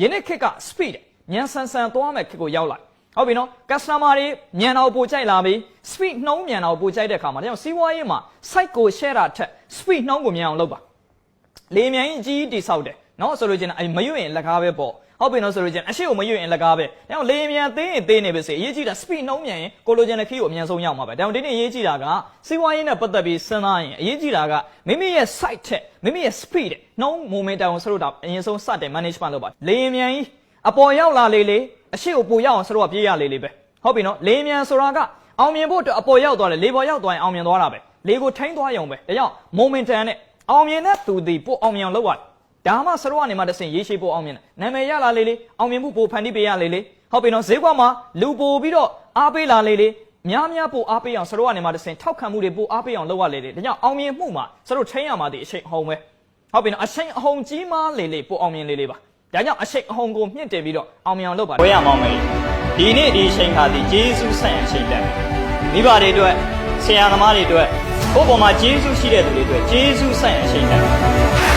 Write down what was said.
ယနေ့ခေတ်က speed မြန်ဆန်ဆန်သွားမဲ့ခေတ်ကိုရောက်လာဟုတ်ပြီနော် customer တွေမြန်အောင်ပို့ကြိုက်လာပြီ speed နှုံးမြန်အောင်ပို့ကြိုက်တဲ့အခါမှာဒါကြောင့်စီးပွားရေးမှာ site ကို share တာထက် speed နှုံးကိုမြန်အောင်လုပ်ပါလေမြန်ကြီးအကြီးတိဆောက်တယ်နော်ဆိုလို့ချင်းအဲ့မရွရင်လက်ကားပဲပေါ့ဟုတ်ပြီနော်ဆိုလို့ချင်းအရှိကိုမရွရင်လက်ကားပဲဒါကြောင့်လေမြန်သေးရင်သေးနေပါစေအရေးကြီးတာ speed နှုံးမြန်ရင်ကိုလိုချင်တဲ့ခီးကိုအမြန်ဆုံးရောက်မှာပဲဒါကြောင့်ဒီနေ့အရေးကြီးတာကစီးပွားရေးနဲ့ပတ်သက်ပြီးစဉ်းစားရင်အရေးကြီးတာကမိမိရဲ့ site ထက်မိမိရဲ့ speed တဲ့နှုံး momentum ကိုဆက်လို့တာအရင်ဆုံးစတင် management လုပ်ပါလေမြန်ကြီးအပေါ်ရောက်လာလေလေအရှိကိုပူရောက်အောင်ဆိုတော့ပြေးရလေလေပဲဟုတ်ပြီနော်လေမြန်ဆိုတာကအောင်မြင်ဖို့အတွက်အပေါ်ရောက်သွားတယ်လေပေါ်ရောက်သွားရင်အောင်မြင်သွားတာပဲလေကိုထိန်းသွားရုံပဲဒါကြောင့် momentum နဲ့အောင်မြင်တဲ့သူဒီပို့အောင်မြင်အောင်လုပ်ရတယ် ဒါမှစရောကနေမှတဆင်ရေးရှိပို့အောင်မြင်တယ်နာမည်ရလာလေလေအောင်မြင်မှုပို့ဖန်တီးပေးရလေလေဟုတ်ပြီနော်ဈေးကွက်မှာလူပို့ပြီးတော့အားပေးလာလေလေများများပို့အားပေးအောင်စရောကနေမှတဆင်ထောက်ခံမှုတွေပို့အားပေးအောင်လုပ်ရလေလေဒါကြောင့်အောင်မြင်မှုမှာစရောထိန်းရမှာဒီအချိန်အဟုန်ပဲဟုတ်ပြီနော်အချိန်အဟုန်ကြီးမားလေလေပို့အောင်မြင်လေလေပါဒါကြောင့်အရှိန်အဟုန်ကိုမြင့်တင်ပြီးတော့အောင်မြင်အောင်လုပ်ပါဝဲရမောင်းမယ်ဒီနေ့ဒီအချိန်ခါဒီဂျေစုဆန့်အချိန်တက်မိဘတွေအတွက်ဆရာသမားတွေအတွက်ကိုယ့်ပေါ်မှာဂျေစုရှိတဲ့သူတွေအတွက်ဂျေစုဆန့်အချိန်တက်